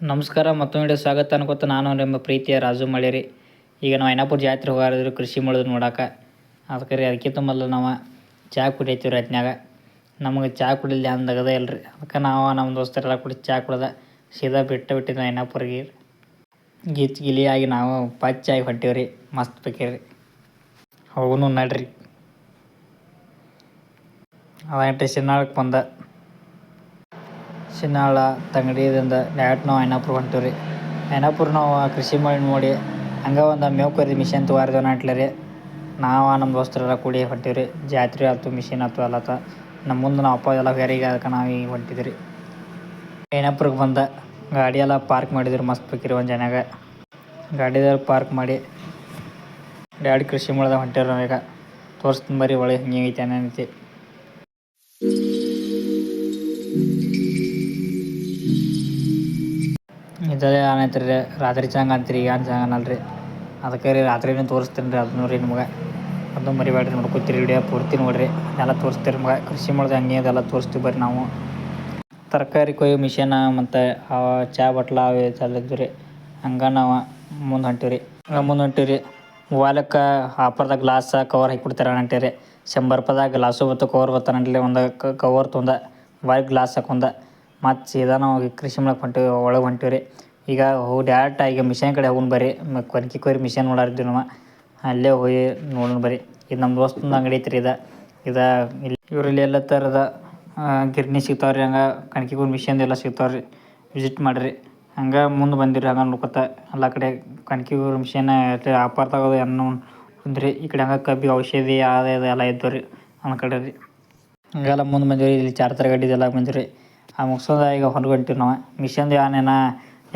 ನಮಸ್ಕಾರ, ಮತ್ತೊಂದು ಸ್ವಾಗತ ಅನ್ಕೋತ ನಾನು ನಿಮ್ಮ ಪ್ರೀತಿಯ ರಾಜು ಮಳೆರಿ. ಈಗ ನಾವು ಐನಾಪುರ ಜಾತ್ರೆ ಹೋಗಾರಿದ್ರು ಕೃಷಿ ಮಾಡೋದು ನೋಡೋಕೆ. ಅದಕ್ಕೆ ರೀ ಅದಕ್ಕಿಂತ ಮೊದಲು ನಾವು ಚಹಾ ಕುಡಿಯತ್ತೀವಿ ರೀ ನಮಗೆ ಚಹಾ ಕುಡಿಲಿ ಅಂದಾಗದ ಇಲ್ರಿ. ಅದಕ್ಕೆ ನಾವು ನಮ್ಮ ದೋಸ್ತರೆಲ್ಲ ಕುಡಿ ಚಹಾ ಕುಡ್ದ ಸೀದಾ ಬಿಟ್ಟು ಬಿಟ್ಟಿದ್ದು ಐನಾಪುರಿಗೆ. ಗಿಚ್ ಗಿಲಿಯಾಗಿ ನಾವು ಪಚ್ಚಾಗಿ ಹೊಂಟೀವಿ ರೀ ಮಸ್ತ್ ಬೇಕೀರಿ. ಹೋಗೂ ನಡ್ರಿ. ಅದಂಟೆ ಸಿನ್ನಾಳಕ್ಕೆ ಬಂದ. ಶಿನಾಳ ತಂಗಡಿದಿಂದ ಡೈರೆಕ್ಟ್ ನಾವು ಐನಾಪುರ ಹೊಂಟೀವಿ ರೀ ಐನಾಪುರ ನಾವು ಕೃಷಿ ಮಾಡಿ ನೋಡಿ ಹಂಗೆ ಒಂದು ಮೇವು ಕೊಯ್ದು ಮಿಷಿನ್ ನಾಟ್ಲ ರೀ. ನಾವು ನಮ್ಮ ದೋಸ್ತರೆಲ್ಲ ಕೂಡಿ ಹೊಂಟೀವಿ ರೀ ಜಾತ್ರೆ ಆಯ್ತು, ಮಿಷಿನ್ ಆಯ್ತು, ಎಲ್ಲ ಆತ ನಮ್ಮ ಮುಂದೆ ನಮ್ಮ ಅಪ್ಪ, ಎಲ್ಲ ಬೇರೆಗೆ ಅದಕ್ಕೆ ನಾವು ಈಗ ರೀ ಐನಾಪುರಕ್ಕೆ ಬಂದ, ಗಾಡಿ ಎಲ್ಲ ಪಾರ್ಕ್ ಮಾಡಿದ್ರು, ಮಸ್ತ್ ಬೇಕಿರಿ ಒಂದು ಜನಾಗ. ಗಾಡಿದಾಗ ಪಾರ್ಕ್ ಮಾಡಿ ಡ್ಯಾಡ್ ಕೃಷಿ ಮಾಡ್ದಾಗ ಹೊಂಟಿವ್ರಿ ನಾವೀಗ ತೋರಿಸ್ತೀನಿ ಬರೀ ಒಳ್ಳೆ ಹಿಂಗೆ ಐತೆ ಏನೈತಿ ಇದರೇ ಏನೈತೆ ರೀ ರಾತ್ರಿ ಚಂಗ ಅಂತೀರಿ, ಏನು ಚಂಗ ರೀ ಅದಕ್ಕೆ ರೀ ರಾತ್ರಿನೇ ತೋರಿಸ್ತೀನಿ ರೀ ಅದನ್ನೂ ರೀ ನಿಮ್ಗೆ. ಅದು ಮರಿಬೇಡ್ರಿ ನೋಡ್ಕೊತೀರಿ ವಿಡಿಯೋ ಪೂರ್ತಿ ನೋಡಿರಿ. ಎಲ್ಲ ತೋರಿಸ್ತೀವಿ ನಿಮ್ಗೆ. ಕೃಷಿ ಮಾಡೋದು ಹಂಗೆ ಅದೆಲ್ಲ ತೋರಿಸ್ತೀವಿ ಬರ್ರಿ ನಾವು. ತರಕಾರಿ ಕೊಯ್ಯೋ ಮಿಷಿನ ಮತ್ತು ಚಹಾ ಬಟ್ಲ ಅವು ಇದ್ದವು ರೀ. ಹಂಗೆ ನಾವು ಮುಂದೆ ಹೊಂಟೀವಿ ರೀ ಮುಂದೆ ಹೊಂಟೀವಿ ರೀ ಮೊಬೈಲಕ್ಕೆ ಆಫರ್ದಾಗ ಗ್ಲಾಸ್ ಕವರ್ ಹಾಕಿಬಿಡ್ತಾರೆ ಅಂಟೀರಿ. ಶಂಬರ್ ರೂಪಾಯ್ದಾಗ ಗ್ಲಾಸು ಬತ್ತು, ಕವರ್ ಬರ್ತಾನಂಟ್ಲಿ ಒಂದು ಕವರ್ ತೊಂದ ಮೊಬೈಲ್ ಗ್ಲಾಸ್ ಹಾಕೊಂಡ ಮತ್ತು ಸೀದಾ ನಾವು ಕೃಷಿ ಮಾಡಕ್ಕೆ ಹೊಂಟಿವಿ, ಒಳಗೆ ಹೊಂಟಿವಿ ರೀ. ಈಗ ಹೋಗಿ ಡೈರೆಕ್ಟ್ ಈಗ ಮಿಷನ್ ಕಡೆ ಹೋಗಿ ಬರ್ರಿ. ಕೊನ್ಕಿ ಕೊಯ್ರಿ ಮಿಷನ್ ನೋಡಿದ್ವಿ ನಾವು ಅಲ್ಲೇ ಹೋಗಿ ನೋಡೋಣ ಬರ್ರಿ. ಇದು ನಮ್ಮ ದೋಸ್ತಂದು ಅಂಗಡಿ ಐತ್ರಿ ಇದು. ಇದು ಇಲ್ಲಿ ಇವರಲ್ಲಿ ಎಲ್ಲ ಥರದ ಗಿರ್ಣಿ ಸಿಗ್ತಾವೆ ರೀ ಹಂಗೆ. ಕಣಕಿ ಕೊಯ್ದು ಮಿಷನ್ ಎಲ್ಲ ಸಿಗ್ತಾವೆ ರೀ ವಿಸಿಟ್ ಮಾಡಿರಿ. ಹಂಗೆ ಮುಂದೆ ಬಂದಿರಿ ಹಂಗೆ ನೋಡ್ಕೊತ. ಎಲ್ಲ ಕಡೆ ಕಣಕಿ ಕೊಯ್ದು ಮಿಷನ್ ಆಫರ್ ತಗೋದು ಅನ್ನೋ ಅಂದ್ರಿ ಈ ಕಡೆ ಹಂಗೆ ಕಬ್ಬಿ, ಔಷಧಿ ಅದು ಇದು ಎಲ್ಲ ಇದ್ದವು ರೀ ಅನ್ಕಡೆ ಕಡೆ ರೀ ಹಂಗೆಲ್ಲ ಮುಂದೆ ಬಂದಿರಿ ಇಲ್ಲಿ ಚಾರ್ಜರ್ ಗಾಡಿದೆಲ್ಲ ಬಂದಿವಿ ಆ ಮುಗ್ಸೋದ ಈಗ ಹೊರಗೆ ಹೊಂಟೀವಿ ನಾವು ಮಿಷನ್ದು ಏನೇನ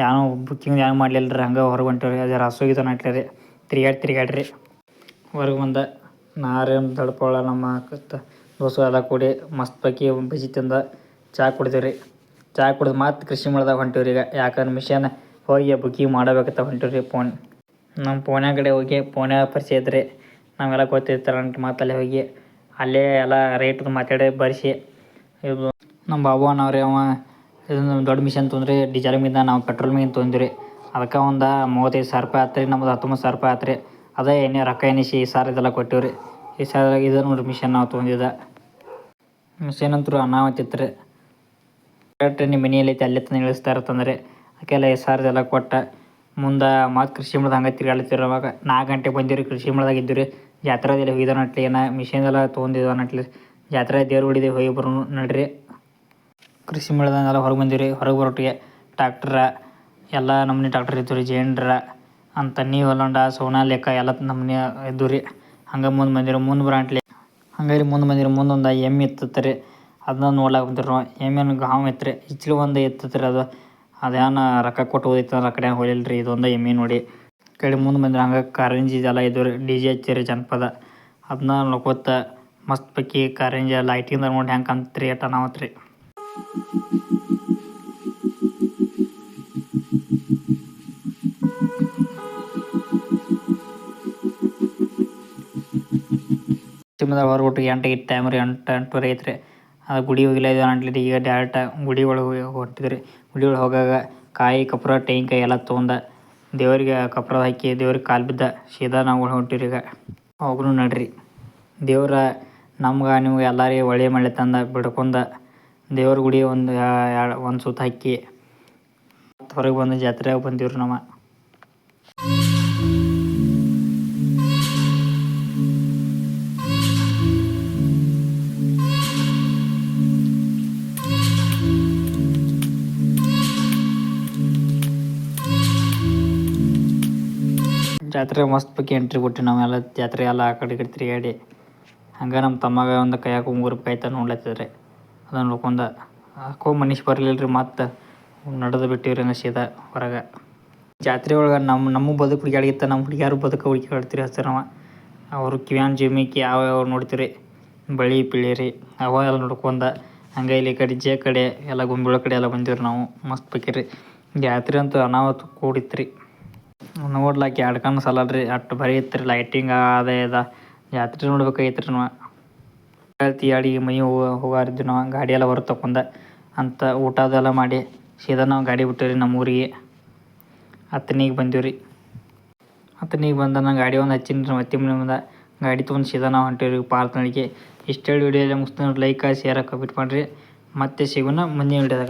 ಏನೋ ಬುಕ್ಕಿಂಗ್ ಏನು ಮಾಡಲಿಲ್ಲ ರೀ ಹಂಗೆ ಹೊರಗೆ ಹೊಂಟೀವಿ ರೀ ಜರ ರಸೋಗಿ ನಟ್ಲೆ ರೀ. ತಿರ್ಗಾಡಿ ತಿರ್ಗಾಡ್ರಿ ಹೊರಗೆ ಬಂದ. ನಾರೇನು ತಡ್ಕೊಳ್ಳ ನಮ್ಮ ದೋಸ್ತು ಎಲ್ಲ ಕೂಡಿ ಮಸ್ತ್ ಪೈಕಿ ಬಿಸಿ ತಿಂದ ಚಹಾ ಕುಡ್ದೀವಿ ರೀ. ಚಹಾ ಕುಡಿದು ಮತ್ತೆ ಕೃಷಿ ಮಾಡ್ದಾಗ ಹೊಂಟೀವಿ ರೀ ಈಗ. ಯಾಕಂದ್ರೆ ಮಿಷನ್ ಹೋಗಿ ಬುಕ್ಕಿಂಗ್ ಮಾಡಬೇಕಂತ ಹೊಂಟೀವಿ ರೀ ಫೋನ್ ನಮ್ಮ ಪೋನ್ಯಾಗ ಕಡೆ ಹೋಗಿ ಪೋನ್ಯಾಗ ಪರಿಚಯ ಇದ್ರಿ ನಾವೆಲ್ಲ ಗೊತ್ತಿರ್ತಾರೆ ಅಂತ ಅಲ್ಲೇ ಹೋಗಿ. ಅಲ್ಲೇ ಎಲ್ಲ ರೇಟ್ ಮಾತಾಡಿ ಬರ್ಸಿ. ಇದು ನಮ್ಮ ಬಾಬು ಅನ್ನವ್ರಿ ಅವ ಇದೊಂದು ದೊಡ್ಡ ಮಿಷನ್ ತೊಂದ್ರಿ ಡೀಸೆಲ್ ಮಿಂದ ನಾವು ಪೆಟ್ರೋಲ್ ಮೀನು ತೊಂದ್ರಿ. ಅದಕ್ಕೆ ಒಂದು ಮೂವತ್ತೈದು ಸಾವಿರ ರೂಪಾಯಿ ಆತು ರೀ ನಮ್ದು ಹತ್ತೊಂಬತ್ತು ಸಾವಿರ ರೂಪಾಯಿ ಆತು ರೀ ಅದೇ ಏನೇ ರೊಕ್ಕ ಎನಿಸಿ ಈ ಸಾರಿ ಇದೆಲ್ಲ ಕೊಟ್ಟೀವಿ ರೀ ಈ ಸಾರಿ ಇದು ನೋಡ್ರಿ ಮಿಷನ್ ನಾವು ತೊಂದಿದ್ದೆ ಮಿಷನ್ ಅಂತೂ ಅನಾವತ್ತಿತ್ತು ರೀ ಕರೆಕ್ಟ್ ನಿಮ್ಮ ಮನೆಯಲ್ಲಿ ಐತಿ ಅಲ್ಲಿ ತಂದು ಇಳಿಸ್ತಾ ಇರ್ತಂದ್ರೆ ಅದಕ್ಕೆಲ್ಲ ಈ ಸಾರಿದೆಲ್ಲ ಕೊಟ್ಟ. ಮುಂದೆ ಮತ್ತು ಕೃಷಿ ಮಾಡ್ದು ಹಂಗೆ ತಿರ್ಗಾಡ್ತಿರೋವಾಗ ನಾಲ್ಕು ಗಂಟೆಗೆ ಬಂದಿರಿ ಕೃಷಿ ಮಾಡ್ದಾಗ ಇದ್ದೀವಿ ರೀ ಜಾತ್ರೆದಲ್ಲಿ ಹೋಗಿದ್ದ ನಟ್ಲಿ, ಏನೋ ಮಿಷನ್ ಎಲ್ಲ ತೊಗೊಂಡಿದ್ದ ನಟ್ಲಿ ಜಾತ್ರೆ ದೇವ್ರ ಗುಡಿದೆ ಹೋಗಿ ಬರೋ ನಡ್ರಿ. ಕೃಷಿ ಮೇಳದಂಗೆಲ್ಲ ಹೊರಗೆ ಬಂದೀವಿ ರೀ ಹೊರಗೆ ಬರೋಟ್ಟಿಗೆ ಟ್ಯಾಕ್ಟ್ರ, ಎಲ್ಲ ನಮ್ಮನೆ ಟ್ಯಾಕ್ಟ್ರ್ ಇತ್ತು ರೀ ಜೇಂಡ್ರ, ಅಂತ ನೀವು ಹೊಲಂಡ ಸೋನಾಲಿಕ ಎಲ್ಲ ನಮ್ಮನೆ ಇದ್ದು ರೀ ಹಂಗೆ ಮುಂದೆ ಬಂದಿರೋ ಮುಂದೆ ಬರಂಟ್ಲಿ ಹಂಗೆ ರೀ ಮುಂದೆ ಬಂದಿರೋ ಮುಂದೆ ಒಂದು ಎಮ್ಮೆ ಇತ್ತು ರೀ ಅದನ್ನ ನೋಡ್ಲಾಕ ಬಂದಿರೋ ಎಮ್ಮೆ ಎಮ್ಮೆನ ಗಾವ್ ಇತ್ತು ರೀ ಇಚ್ಲು ಒಂದು ಇತ್ತತ್ತು ರೀ ಅದು. ಅದೇನು ರೊಕ್ಕ ಕೊಟ್ಟು ಹೋದಿತ್ತು ಆ ಕಡೆ ಹೋಗಿಲ್ಲ ರೀ ಇದೊಂದು ಎಮ್ಮೆ ನೋಡಿ. ಕಡೆ ಮುಂದೆ ಬಂದ್ರೆ ಹಂಗೆ ಕಾರಂಜಿ ಇದೆಲ್ಲ ಇದ್ದು ರೀ ಡಿ ಜೆ ಹಚ್ಚಿರಿ ಜನಪದ. ಅದನ್ನ ನೋಡ್ಕೋತ ಮಸ್ತ್ ಪೈಕಿ ಕಾರಂಜಿ ಲೈಟಿಂಗ್ ನೋಡಿ ಹೆಂಗೆ ಕಾಣ್ತ್ರಿ ಅಟ ನಾವತ್ತು ರೀ ಸಿಮ್ದಾಗ ಹೊರಬಿಟ್ಟು ಎಂಟಿಗೆ ಟೈಮ್ ರೀ ಎಂಟು ಎಂಟುವರೆ ಐತ್ರಿ ಅದು ಗುಡಿ ಹೋಗಿಲ್ಲ, ಇದು ಅಂಟ್ಲಿ ಈಗ ಡೈರೆಕ್ಟ್ ಗುಡಿ ಒಳಗೆ ಹೋಗಿ ಹೊಂಟಿದ್ರಿ ಗುಡಿ ಒಳಗೆ ಹೋಗಾಗ ಕಾಯಿ, ಕಪ್ರ ತೆಂಗಿನಕಾಯಿ ಎಲ್ಲ ತೊಗೊಂಡ ದೇವರಿಗೆ ಕಪ್ರ ಹಾಕಿ ದೇವ್ರಿಗೆ ಕಾಲು ಬಿದ್ದ. ಸೀದಾ ನಾವು ಹೊಂಟಿರಿ ಈಗ. ಹೋಗ್ರು ನಡ್ರಿ. ದೇವ್ರ ನಮ್ಗೆ ನಿಮ್ಗೆ ಎಲ್ಲರಿಗೆ ಒಳ್ಳೆ ಮಳೆ ತಂದ, ಬಿಡ್ಕೊಂಡ ದೇವ್ರ ಗುಡಿ ಒಂದು ಒಂದು ಸುತ್ತ ಹಾಕಿ ಹೊರಗೆ ಬಂದು ಜಾತ್ರೆಗೆ ಬಂದಿವ್ರಿ ನಮ್ಮ. ಜಾತ್ರೆ ಮಸ್ತ್ ಬಗ್ಗೆ ಎಂಟ್ರಿ ಕೊಟ್ಟು ನಾವೆಲ್ಲ ಜಾತ್ರೆ ಎಲ್ಲ ಆ ಕಡೆ ಕಡೆ ತಿರುಗಾಡಿ. ಹಂಗೆ ನಮ್ಮ ತಮ್ಮಗ ಒಂದು ಕೈಯಾಗ ಉಂಗುರ ಕಾಯ್ತ ನೋಡ್ಲತ್ತಿದ್ರಿ. ಅದನ್ನು ನೋಡ್ಕೊಂಡ ಯಾಕೋ ಮನುಷ್ಯ ಬರಲಿಲ್ಲ ರೀ ಮತ್ತೆ ನಡೆದು ಬಿಟ್ಟಿವ್ರಿ ಹಂಗೆ ಸೀದಾ ಹೊರಗೆ. ಜಾತ್ರೆ ಒಳಗೆ ನಮ್ಮ ನಮ್ಮ ಬದುಕು ಅಡಗಿತ್ತ ನಮ್ಮ ಹುಡುಗಿಯಾರು ಬದುಕು ಹುಡುಕ್ಯಾಡ್ತೀರಿ ಹಚ್ಚಾರ ನಾವು ಅವರು ಕಿವ್ಯಾನ್ ಜಿಮಿಕಿ ಯಾವ ಯಾವ ನೋಡ್ತೀರಿ? ಬಳಿ ಪಿಳಿರಿ ಅವ ಎಲ್ಲ ನೋಡ್ಕೊಂಡ ಹಂಗೆ ಇಲ್ಲಿ ಕಡೆ, ಜೆ ಕಡೆ ಎಲ್ಲ ಗೊಂಬಿಳ ಕಡೆ ಎಲ್ಲ ಬಂದಿವ್ರಿ ನಾವು, ಮಸ್ತ್ ಬೇಕಿರಿ. ಜಾತ್ರೆ ಅಂತೂ ಅನಾವತ್ತು ಕೂಡಿತ್ರಿ. ನೋಡ್ಲಾಕಿ ಎರಡು ಕಣ್ಣು ಸಾಲಲ್ರಿ ಅಷ್ಟು ಬರೀ ಇತ್ತು ರೀ ಲೈಟಿಂಗ್ ಅದೇ ಇದೆ. ಜಾತ್ರೆ ನೋಡ್ಬೇಕಾಗಿತ್ತು ರೀ ನಾವು. ಅಡಿಗೆ ಮೈ ಹೋಗಾರಿದ್ವಿ ನಾವು ಗಾಡಿ ಎಲ್ಲ ಹೊರಗೆ ತಕೊಂಡ ಅಂತ ಊಟ ಅದೆಲ್ಲ ಮಾಡಿ, ಸೀದಾ ನಾವು ಗಾಡಿ ಬಿಟ್ಟೇವ್ರಿ ನಮ್ಮ ಊರಿಗೆ ಹತ್ತನಿಗೆ ಬಂದೀವಿ ರೀ ಬಂದ ನಾನು ಗಾಡಿ ಒಂದು ಹಚ್ಚಿನ ರೀ, ಮತ್ತೆ ಮನೆ ಮುಂದೆ ಗಾಡಿ ತೊಗೊಂಡು ಸೀದಾ ನಾವು ಹೊಂಟೀವಿ ರೀ ಪಾರ್ಕ್ನಳಿಗೆ ಇಷ್ಟು ಹೇಳಿ ವಿಡಿಯೋ ಎಲ್ಲ ಮುಗಿಸ್ತೀನಿ ಲೈಕ್ ಶೇರ್ ಕಮೆಂಟ್ ಮಾಡಿರಿ. ಮತ್ತೆ ಸಿಗೋಣ ಮುಂದಿನ ವಿಡಿಯೋದಾಗ